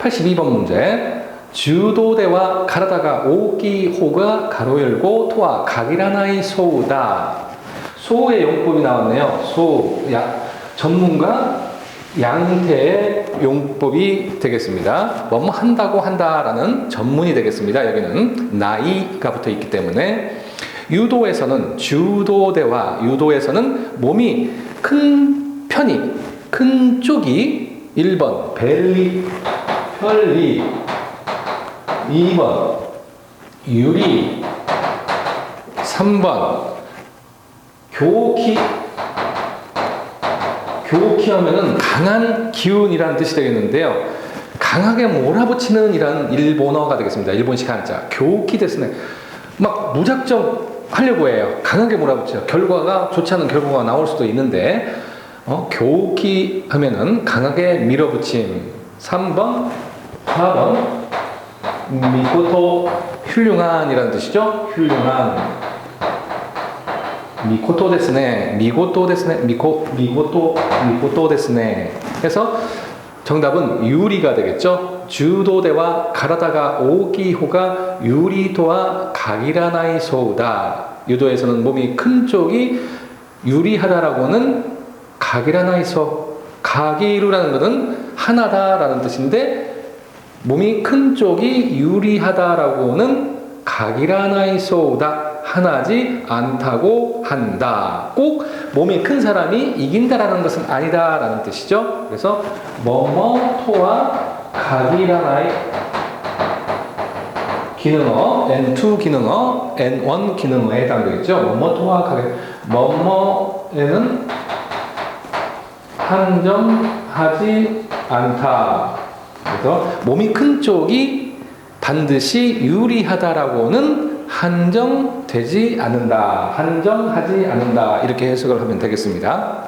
82번 문제. 주도대와 가라다가 오기 호가 가로 열고 토와 각이라나이 소우다. 소의 용법이 나왔네요. 소, 야, 전문가 양태의 용법이 되겠습니다. 뭐뭐 한다고 한다라는 전문이 되겠습니다. 여기는 나이가 붙어 있기 때문에 유도에서는 주도대와 유도에서는 몸이 큰 편이 큰 쪽이 1번 벨리 편리 2번 유리 3번 교키 교키 하면은 강한 기운이라는 뜻이 되겠는데요. 강하게 몰아붙이는 이란 일본어가 되겠습니다. 일본식 한자. 교키 데스네. 막 무작정 하려고 해요. 강하게 몰아붙여요. 결과가 좋지 않은 결과가 나올 수도 있는데, 어, 교키 하면은 강하게 밀어붙임. 3번, 4번, 미코토 훌륭한이라는 뜻이죠. 훌륭한. 미코토 데스네. 미고토 데스네. 미코 미고토 미고토 데스네. 해서 정답은 유리가 되겠죠. 주도대와 가라다가 오기호가 유리도와 각이라나이 소우다. 유도에서는 몸이 큰 쪽이 유리하다라고는 각이라나이 소. 각이루라는 것은 하나다라는 뜻인데 몸이 큰 쪽이 유리하다라고는 각이라나이 소우다. 하나지 않다고 한다. 꼭 몸이 큰 사람이 이긴다라는 것은 아니다라는 뜻이죠. 그래서 뭐뭐토와 각이라나이 기능어 N2 기능어 N1 기능어에 해당되겠죠. 뭐뭐토와 각이 뭐뭐에는 한정하지 않다. 그래서 몸이 큰 쪽이 반드시 유리하다라고는 한정되지 않는다. 한정하지 않는다. 이렇게 해석을 하면 되겠습니다.